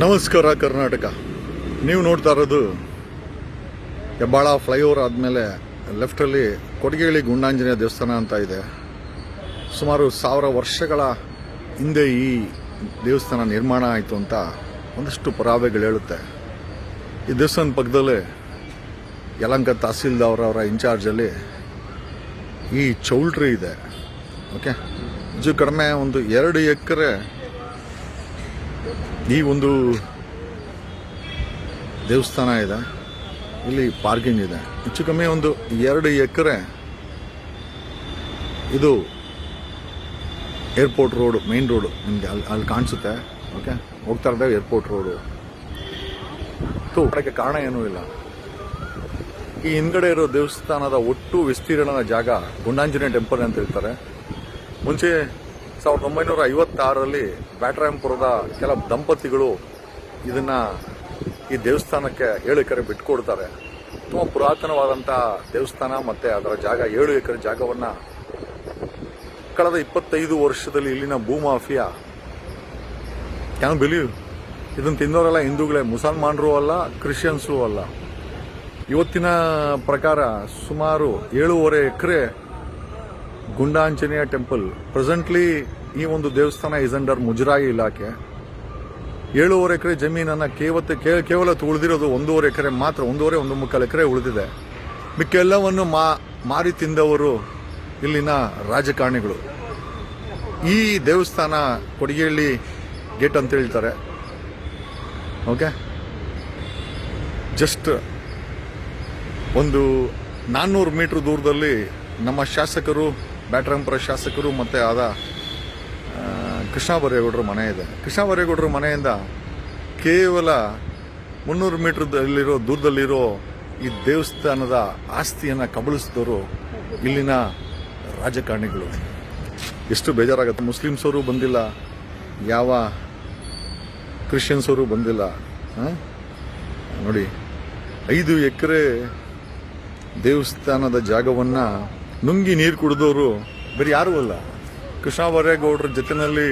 ನಮಸ್ಕಾರ ಕರ್ನಾಟಕ. ನೀವು ನೋಡ್ತಾ ಇರೋದು ಹೆಬ್ಬಾಳ ಫ್ಲೈಓವರ್ ಆದಮೇಲೆ ಲೆಫ್ಟಲ್ಲಿ ಕೊಡಗೇಳಿ ಗುಂಡಾಂಜನೇಯ ದೇವಸ್ಥಾನ ಅಂತ ಇದೆ. ಸುಮಾರು ಸಾವಿರ ವರ್ಷಗಳ ಹಿಂದೆ ಈ ದೇವಸ್ಥಾನ ನಿರ್ಮಾಣ ಆಯಿತು ಅಂತ ಒಂದಷ್ಟು ಪುರಾವೆಗಳು ಹೇಳುತ್ತೆ. ಈ ದೇವಸ್ಥಾನದ ಪಕ್ಕದಲ್ಲೇ ಯಲಂಕ ತಹಸೀಲ್ದಾರ್ ಅವರ ಇನ್ಚಾರ್ಜಲ್ಲಿ ಈ ಚೌಲ್ಟ್ರಿ ಇದೆ. ಓಕೆ? ಇದು ಕಡಿಮೆ ಒಂದು ಎರಡು ಎಕರೆ ಈ ಒಂದು ದೇವಸ್ಥಾನ ಇದೆ. ಇಲ್ಲಿ ಪಾರ್ಕಿಂಗ್ ಇದೆ. ಹೆಚ್ಚು ಕಮ್ಮಿ ಒಂದು ಎರಡು ಎಕರೆ ಇದು ಏರ್ಪೋರ್ಟ್ ರೋಡ್ ಮೇನ್ ರೋಡು ನಿಮಗೆ ಅಲ್ಲಿ ಅಲ್ಲಿ ಕಾಣಿಸುತ್ತೆ. ಓಕೆ ಹೋಗ್ತಾ ಇರ್ತೇವೆ ಏರ್ಪೋರ್ಟ್ ರೋಡು ತು ಅದಕ್ಕೆ ಕಾರಣ ಏನೂ ಇಲ್ಲ. ಈ ಹಿಂದ್ಗಡೆ ಇರೋ ದೇವಸ್ಥಾನದ ಒಟ್ಟು ವಿಸ್ತೀರ್ಣದ ಜಾಗ ಗುಂಡಾಂಜನೇಯ ಟೆಂಪಲ್ ಅಂತ ಹೇಳ್ತಾರೆ. ಮುಂಚೆ ಸಾವಿರದ ಒಂಬೈನೂರ ಐವತ್ತಾರರಲ್ಲಿ ಬ್ಯಾಟರಾಯಂಪುರದ ಕೆಲ ದಂಪತಿಗಳು ಇದನ್ನ ಈ ದೇವಸ್ಥಾನಕ್ಕೆ ಏಳು ಎಕರೆ ಬಿಟ್ಕೊಡ್ತಾರೆ. ತುಂಬ ಪುರಾತನವಾದಂಥ ದೇವಸ್ಥಾನ ಮತ್ತೆ ಅದರ ಜಾಗ, ಏಳು ಎಕರೆ ಜಾಗವನ್ನ ಕಳೆದ ಇಪ್ಪತ್ತೈದು ವರ್ಷದಲ್ಲಿ ಇಲ್ಲಿನ ಭೂಮಾಫಿಯಾ ಕ್ಯಾನ್ ಬಿಲೀವ್ ಇದನ್ನು ತಿನ್ನೋರೆಲ್ಲ ಹಿಂದೂಗಳೇ, ಮುಸಲ್ಮಾನರು ಅಲ್ಲ, ಕ್ರಿಶ್ಚಿಯನ್ಸು ಅಲ್ಲ. ಇವತ್ತಿನ ಪ್ರಕಾರ ಸುಮಾರು ಏಳೂವರೆ ಎಕರೆ ಗುಂಡಾಂಜನೇಯ ಟೆಂಪಲ್. ಪ್ರೆಸೆಂಟ್ಲಿ ಈ ಒಂದು ದೇವಸ್ಥಾನ ಇಸ್ ಅಂಡರ್ ಮುಜರಾಯಿ ಇಲಾಖೆ. ಏಳೂವರೆ ಎಕರೆ ಜಮೀನನ್ನು ಕೇವತ್ತು ಕೇವಲ ಉಳಿದಿರೋದು ಒಂದೂವರೆ ಎಕರೆ ಮಾತ್ರ, ಒಂದೂವರೆ, ಒಂದು ಮುಕ್ಕಾಲು ಎಕರೆ ಉಳಿದಿದೆ. ಮಿಕ್ಕೆಲ್ಲವನ್ನು ಮಾ, ಮಾರಿ ತಿಂದವರು ಇಲ್ಲಿನ ರಾಜಕಾರಣಿಗಳು. ಈ ದೇವಸ್ಥಾನ ಕೊಡಿಗೆಹಳ್ಳಿ ಗೇಟ್ ಅಂತ ಹೇಳ್ತಾರೆ. ಓಕೆ ಜಸ್ಟ್ ಒಂದು ನಾನ್ನೂರು ಮೀಟ್ರ್ ದೂರದಲ್ಲಿ ನಮ್ಮ ಶಾಸಕರು ಬ್ಯಾಟ್ರಂಪುರ ಶಾಸಕರು ಮತ್ತು ಆದ ಕೃಷ್ಣ ಬರೇಗೌಡರ ಮನೆ ಇದೆ. ಕೃಷ್ಣ ಬರೇಗೌಡರ ಮನೆಯಿಂದ ಕೇವಲ ಮುನ್ನೂರು ಮೀಟ್ರದಲ್ಲಿರೋ, ದೂರದಲ್ಲಿರೋ ಈ ದೇವಸ್ಥಾನದ ಆಸ್ತಿಯನ್ನು ಕಬಳಿಸಿದವರು ಇಲ್ಲಿನ ರಾಜಕಾರಣಿಗಳು. ಎಷ್ಟು ಬೇಜಾರಾಗುತ್ತೆ. ಮುಸ್ಲಿಮ್ಸವರು ಬಂದಿಲ್ಲ. ಯಾವ ಕ್ರಿಶ್ಚಿಯನ್ಸವರು ಬಂದಿಲ್ಲ? ನೋಡಿ, ಐದು ಎಕರೆ ದೇವಸ್ಥಾನದ ಜಾಗವನ್ನು ನುಂಗಿ ನೀರು ಕುಡಿದವರು ಬೇರೆ ಯಾರೂ ಅಲ್ಲ. ಕೃಷ್ಣ ಬರೇಗೌಡರ ಜೊತೆನಲ್ಲಿ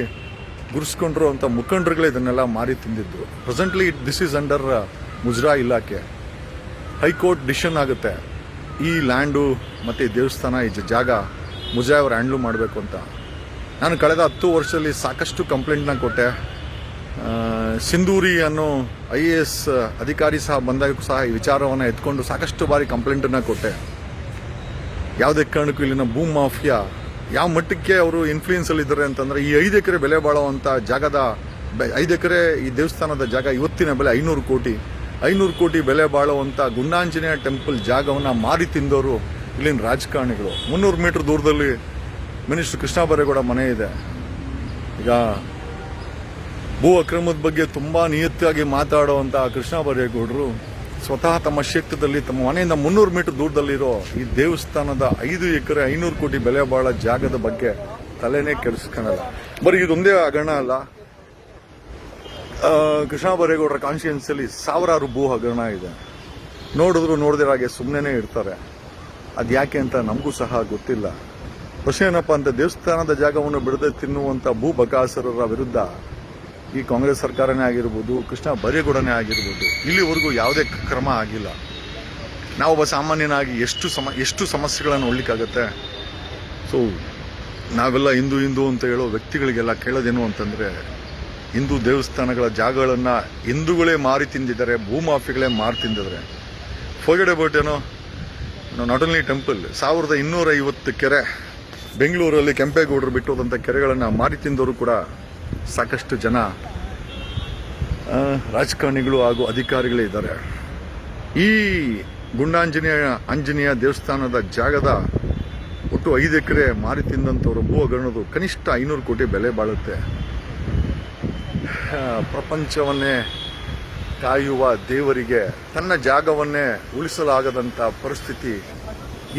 ಗುರುಸ್ಕೊಂಡ್ರು ಅಂತ ಮುಖಂಡರುಗಳೇ ಇದನ್ನೆಲ್ಲ ಮಾರಿ ತಿಂದಿದ್ದು presently this is under Muzrai ಇಲಾಖೆ. ಹೈಕೋರ್ಟ್ ಡಿಸಿಷನ್ ಆಗುತ್ತೆ. ಈ ಲ್ಯಾಂಡು ಮತ್ತು ಈ ದೇವಸ್ಥಾನ, ಈ ಜಾಗ ಮುಜ್ರಾ ಅವರು ಹ್ಯಾಂಡ್ಲು ಮಾಡಬೇಕು ಅಂತ. ನಾನು ಕಳೆದ ಹತ್ತು ವರ್ಷದಲ್ಲಿ ಸಾಕಷ್ಟು ಕಂಪ್ಲೇಂಟ್ನ ಕೊಟ್ಟೆ. ಸಿಂಧೂರಿ ಅನ್ನೋ ಐ ಎ ಎಸ್ ಅಧಿಕಾರಿ ಸಹ ಬಂದಾಗ ಸಹ ಈ ವಿಚಾರವನ್ನು ಎತ್ಕೊಂಡು ಸಾಕಷ್ಟು ಬಾರಿ ಕಂಪ್ಲೇಂಟನ್ನು ಕೊಟ್ಟೆ. ಯಾವುದೇ ಕಾರಣಕ್ಕೂ ಇಲ್ಲಿನ ಭೂ ಮಾಫಿಯಾ ಯಾವ ಮಟ್ಟಕ್ಕೆ ಅವರು ಇನ್ಫ್ಲೂಯೆನ್ಸ್ ಅಲ್ಲಿ ಇದ್ದಾರೆ ಅಂತಂದ್ರೆ, ಈ ಐದು ಎಕರೆ ಬೆಲೆ ಬಾಳುವಂತ ಜಾಗದ ಐದು ಎಕರೆ ಈ ದೇವಸ್ಥಾನದ ಜಾಗ ಇವತ್ತಿನ ಬೆಲೆ ಐನೂರು ಕೋಟಿ. ಐನೂರು ಕೋಟಿ ಬೆಲೆ ಬಾಳುವಂತ ಗುಂಡಾಂಜನೇಯ ಟೆಂಪಲ್ ಜಾಗವನ್ನ ಮಾರಿ ತಿಂದವರು ಇಲ್ಲಿನ ರಾಜಕಾರಣಿಗಳು. ಮುನ್ನೂರು ಮೀಟರ್ ದೂರದಲ್ಲಿ ಮಿನಿಸ್ಟರ್ ಕೃಷ್ಣ ಬರೇಗೌಡ ಮನೆ ಇದೆ. ಈಗ ಭೂ ಅಕ್ರಮದ ಬಗ್ಗೆ ತುಂಬಾ ನಿಯತ್ತಾಗಿ ಮಾತಾಡುವಂತ ಕೃಷ್ಣ ಬರೇಗೌಡರು ಸ್ವತಃ ತಮ್ಮ ಕ್ಷೇತ್ರದಲ್ಲಿ, ತಮ್ಮ ಮನೆಯಿಂದ ಮುನ್ನೂರು ಮೀಟರ್ ದೂರದಲ್ಲಿರೋ ಈ ದೇವಸ್ಥಾನದ ಐದು ಎಕರೆ, ಐನೂರು ಕೋಟಿ ಬೆಲೆ ಬಾಳ ಜಾಗದ ಬಗ್ಗೆ ತಲೆನೇ ಕೆಡಿಸ್ಕೊಳಲ್ಲ ಬರೀ ಇದೊಂದೇ ಹಗರಣ ಅಲ್ಲ. ಕೃಷ್ಣ ಬರೇಗೌಡರ ಕಾನ್ಸ್ಟಿಟ್ಯೂನ್ಸಿಯಲ್ಲಿ ಸಾವಿರಾರು ಭೂ ಹಗರಣ ಇದೆ. ನೋಡಿದ್ರು ನೋಡಿದ್ರೆ ಹಾಗೆ ಸುಮ್ಮನೆ ಇರ್ತಾರೆ. ಅದ್ಯಾಕೆ ಅಂತ ನಮಗೂ ಸಹ ಗೊತ್ತಿಲ್ಲ. ಪ್ರಶ್ನೆ ಏನಪ್ಪ ಅಂತ, ದೇವಸ್ಥಾನದ ಜಾಗವನ್ನು ಬಿಡದೆ ತಿನ್ನುವಂತ ಭೂ ಬಕಾಸರರ ವಿರುದ್ಧ ಈ ಕಾಂಗ್ರೆಸ್ ಸರ್ಕಾರನೇ ಆಗಿರ್ಬೋದು, ಕೃಷ್ಣ ಬರೇಗೌಡನೇ ಆಗಿರ್ಬೋದು, ಇಲ್ಲಿವರೆಗೂ ಯಾವುದೇ ಕ್ರಮ ಆಗಿಲ್ಲ. ನಾವೊಬ್ಬ ಸಾಮಾನ್ಯನಾಗಿ ಎಷ್ಟು ಸಮ, ಎಷ್ಟು ಸಮಸ್ಯೆಗಳನ್ನು ನೋಡ್ಲಿಕ್ಕಾಗತ್ತೆ? ಸೊ ನಾವೆಲ್ಲ ಹಿಂದೂ ಹಿಂದೂ ಅಂತ ಹೇಳೋ ವ್ಯಕ್ತಿಗಳಿಗೆಲ್ಲ ಕೇಳೋದೇನು ಅಂತಂದರೆ, ಹಿಂದೂ ದೇವಸ್ಥಾನಗಳ ಜಾಗಗಳನ್ನು ಹಿಂದೂಗಳೇ ಮಾರಿ ತಿಂದಿದ್ದಾರೆ ಭೂಮಾಫಿಗಳೇ ಮಾರಿ ತಿಂದಿದ್ದಾರೆ. ಫೋಗಡೆ ಬೋಟೇನು ನಾಟ್ ಓನ್ಲಿ ಟೆಂಪಲ್ ಸಾವಿರದ ಇನ್ನೂರ ಐವತ್ತು ಕೆರೆ, ಬೆಂಗಳೂರಲ್ಲಿ ಕೆಂಪೇಗೌಡರು ಬಿಟ್ಟೋದಂಥ ಕೆರೆಗಳನ್ನು ಮಾರಿ ತಿಂದವರು ಕೂಡ ಸಾಕಷ್ಟು ಜನ ರಾಜಕಾರಣಿಗಳು ಹಾಗೂ ಅಧಿಕಾರಿಗಳೇ ಇದ್ದಾರೆ. ಈ ಗುಂಡಾಂಜನೇಯ, ಆಂಜನೇಯ ದೇವಸ್ಥಾನದ ಜಾಗದ ಒಟ್ಟು ಐದು ಎಕರೆ ಮಾರಿ ತಿಂದಂಥವ್ರು ಭೂ ಅಗರಣದು ಕನಿಷ್ಠ ಐನೂರು ಕೋಟಿ ಬೆಲೆ ಬಾಳುತ್ತೆ. ಪ್ರಪಂಚವನ್ನೇ ಕಾಯುವ ದೇವರಿಗೆ ತನ್ನ ಜಾಗವನ್ನೇ ಉಳಿಸಲಾಗದಂಥ ಪರಿಸ್ಥಿತಿ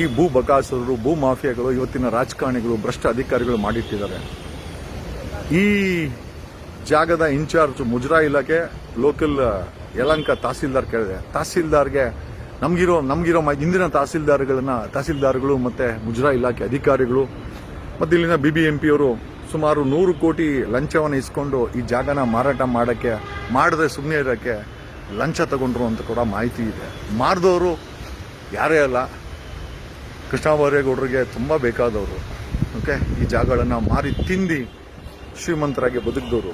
ಈ ಭೂ ಬಕಾಸುರರು, ಭೂ ಮಾಫಿಯಾಗಳು, ಇವತ್ತಿನ ರಾಜಕಾರಣಿಗಳು, ಭ್ರಷ್ಟ ಅಧಿಕಾರಿಗಳು ಮಾಡಿಟ್ಟಿದ್ದಾರೆ. ಈ ಜಾಗದ ಇನ್ಚಾರ್ಜ್ ಮುಜರಾ ಇಲಾಖೆ ಲೋಕಲ್ ಯಲಂಕ ತಹಸೀಲ್ದಾರ್ ಕೇಳಿದೆ. ತಹಸೀಲ್ದಾರ್ಗೆ ನಮಗಿರೋ ನಮಗಿರೋ ಹಿಂದಿನ ತಹಸೀಲ್ದಾರ್ಗಳನ್ನ, ತಹಸೀಲ್ದಾರ್ಗಳು ಮತ್ತೆ ಮುಜರಾ ಇಲಾಖೆ ಅಧಿಕಾರಿಗಳು ಮತ್ತೆ ಇಲ್ಲಿನ ಬಿ ಬಿ ಎಂ ಪಿ ಅವರು ಸುಮಾರು ನೂರು ಕೋಟಿ ಲಂಚವನ್ನು ಇಸ್ಕೊಂಡು ಈ ಜಾಗನ ಮಾರಾಟ ಮಾಡೋಕ್ಕೆ, ಮಾಡದೆ ಸುಮ್ಮನೆ ಇರೋಕ್ಕೆ ಲಂಚ ತಗೊಂಡ್ರು ಅಂತ ಕೂಡ ಮಾಹಿತಿ ಇದೆ. ಮಾರ್ದವರು ಯಾರೇ ಅಲ್ಲ ಕೃಷ್ಣ ಬೈರೇಗೌಡರಿಗೆ ತುಂಬ ಬೇಕಾದವರು. ಓಕೆ ಈ ಜಾಗಗಳನ್ನು ಮಾರಿ ತಿಂದು ಶ್ರೀಮಂತರಾಗಿ ಬದುಕಿದವರು.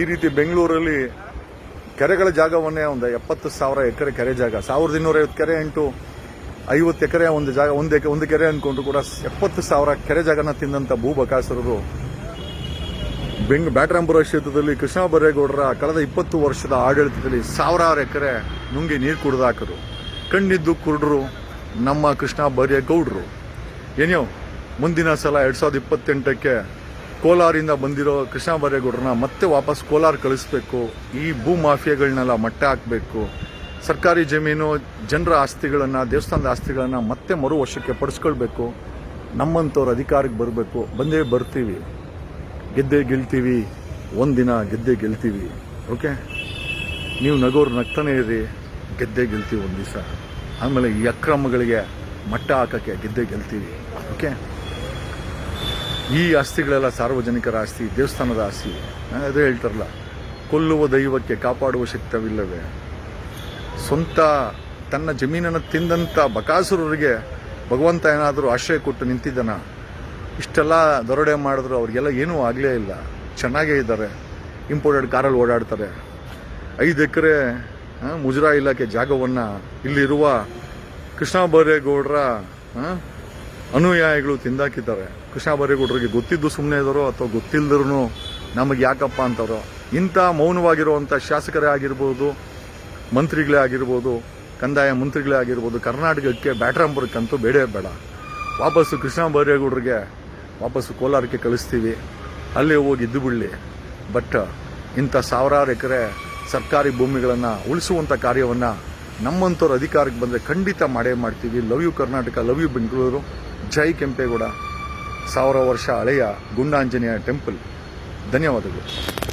ಈ ರೀತಿ ಬೆಂಗಳೂರಲ್ಲಿ ಕೆರೆಗಳ ಜಾಗವನ್ನೇ ಒಂದು ಎಪ್ಪತ್ತು ಸಾವಿರ ಎಕರೆ ಕೆರೆ ಜಾಗ, ಸಾವಿರದ ಇನ್ನೂರೈವತ್ತು ಕೆರೆ ಎಂಟು ಐವತ್ತು ಎಕರೆ ಒಂದು ಜಾಗ, ಒಂದು ಎಕರೆ, ಒಂದು ಕೆರೆ ಅಂದ್ಕೊಂಡ್ರು ಕೂಡ ಎಪ್ಪತ್ತು ಸಾವಿರ ಕೆರೆ ಜಾಗನ ತಿಂದಂಥ ಭೂ ಬಕಾಸುರರು ಬೆಂಗ್ ಬ್ಯಾಟರಾಂಪುರ ಕ್ಷೇತ್ರದಲ್ಲಿ ಕೃಷ್ಣ ಬರೇಗೌಡರ ಕಳೆದ ಇಪ್ಪತ್ತು ವರ್ಷದ ಆಡಳಿತದಲ್ಲಿ ಸಾವಿರಾರು ಎಕರೆ ನುಂಗಿ ನೀರು ಕುಡಿದು ಹಾಕರು. ಕಣ್ಣಿದ್ದು ಕುರುಡರು ನಮ್ಮ ಕೃಷ್ಣ ಬರೇಗೌಡರು. ಏನೋ ಮುಂದಿನ ಸಲ ಎರಡು ಸಾವಿರದ ಇಪ್ಪತ್ತೆಂಟಕ್ಕೆ ಕೋಲಾರಿಂದ ಬಂದಿರೋ ಕೃಷ್ಣ ಬೈರೇಗೌಡರನ್ನ ಮತ್ತೆ ವಾಪಸ್ ಕೋಲಾರ ಕಳಿಸ್ಬೇಕು, ಈ ಭೂ ಮಾಫಿಯಾಗಳನ್ನೆಲ್ಲ ಮಟ್ಟ ಹಾಕಬೇಕು, ಸರ್ಕಾರಿ ಜಮೀನು, ಜನರ ಆಸ್ತಿಗಳನ್ನು, ದೇವಸ್ಥಾನದ ಆಸ್ತಿಗಳನ್ನು ಮತ್ತೆ ಮರು ವರ್ಷಕ್ಕೆ ಪಡಿಸ್ಕೊಳ್ಬೇಕು ನಮ್ಮಂಥವ್ರು ಅಧಿಕಾರಕ್ಕೆ ಬರಬೇಕು, ಬಂದೇ ಬರ್ತೀವಿ. ಗೆದ್ದೆ ಗೆಲ್ತೀವಿ, ಒಂದಿನ ಗೆದ್ದೆ ಗೆಲ್ತೀವಿ, ಓಕೆ? ನೀವು ನಗೋರು ನಗ್ತಾನೆ ಇರಿ, ಗೆದ್ದೆ ಗೆಲ್ತೀವಿ ಒಂದು ದಿವಸ ಆಮೇಲೆ ಈ ಅಕ್ರಮಗಳಿಗೆ ಮಟ್ಟ ಹಾಕೋಕ್ಕೆ ಗೆದ್ದೆ ಗೆಲ್ತೀವಿ, ಓಕೆ? ಈ ಆಸ್ತಿಗಳೆಲ್ಲ ಸಾರ್ವಜನಿಕರ ಆಸ್ತಿ, ದೇವಸ್ಥಾನದ ಆಸ್ತಿ. ಅದೇ ಹೇಳ್ತಾರಲ್ಲ, ಕೊಲ್ಲುವ ದೈವಕ್ಕೆ ಕಾಪಾಡುವ ಶಕ್ತವಿಲ್ಲವೇ? ಸ್ವಂತ ತನ್ನ ಜಮೀನನ್ನು ತಿಂದಂಥ ಬಕಾಸುರರಿಗೆ ಭಗವಂತ ಏನಾದರೂ ಆಶ್ರಯ ಕೊಟ್ಟು ನಿಂತಿದ್ದಾನ? ಇಷ್ಟೆಲ್ಲ ದರೋಡೆ ಮಾಡಿದ್ರು, ಅವ್ರಿಗೆಲ್ಲ ಏನೂ ಆಗಲೇ ಇಲ್ಲ. ಚೆನ್ನಾಗೇ ಇದ್ದಾರೆ. ಇಂಪೋರ್ಟೆಡ್ ಕಾರಲ್ಲಿ ಓಡಾಡ್ತಾರೆ. ಐದು ಎಕರೆ ಮುಜರಾ ಇಲಾಖೆ ಜಾಗವನ್ನು ಇಲ್ಲಿರುವ ಕೃಷ್ಣ ಬೈರೇಗೌಡರ ಅನುಯಾಯಿಗಳು ತಿಂದಾಕಿದ್ದಾರೆ. ಕೃಷ್ಣ ಗೊತ್ತಿದ್ದು ಸುಮ್ಮನೆ ಇದ್ದಾರೋ ಅಥವಾ ಗೊತ್ತಿಲ್ಲದ್ರೂ ನಮಗೆ ಯಾಕಪ್ಪ ಅಂತವ್ರು ಇಂಥ ಮೌನವಾಗಿರುವಂಥ ಶಾಸಕರೇ ಆಗಿರ್ಬೋದು, ಮಂತ್ರಿಗಳೇ ಆಗಿರ್ಬೋದು, ಕಂದಾಯ ಮಂತ್ರಿಗಳೇ ಆಗಿರ್ಬೋದು, ಕರ್ನಾಟಕಕ್ಕೆ ಬ್ಯಾಟ್ರಾಂಪುರಕ್ಕಂತೂ ಬೇಡೇ ಬೇಡ. ವಾಪಸ್ಸು ಕೃಷ್ಣ ಬೈರೇಗೌಡರಿಗೆ ವಾಪಸ್ಸು ಕೋಲಾರಕ್ಕೆ ಕಳಿಸ್ತೀವಿ. ಅಲ್ಲೇ ಹೋಗಿ ಇದ್ದು ಬಿಡಲಿ. ಬಟ್ ಇಂಥ ಸಾವಿರಾರು ಎಕರೆ ಸರ್ಕಾರಿ ಭೂಮಿಗಳನ್ನು ಉಳಿಸುವಂಥ ಕಾರ್ಯವನ್ನು ನಮ್ಮಂಥವ್ರು ಅಧಿಕಾರಕ್ಕೆ ಬಂದರೆ ಖಂಡಿತ ಮಾಡೇ ಮಾಡ್ತೀವಿ. Love you Karnataka love you Bengaluru ಜೈ ಕೆಂಪೇಗೌಡ. ಸಾವಿರ ವರ್ಷ ಹಳೆಯ ಗುಂಡಾಂಜನೇಯ ಟೆಂಪಲ್. ಧನ್ಯವಾದಗಳು.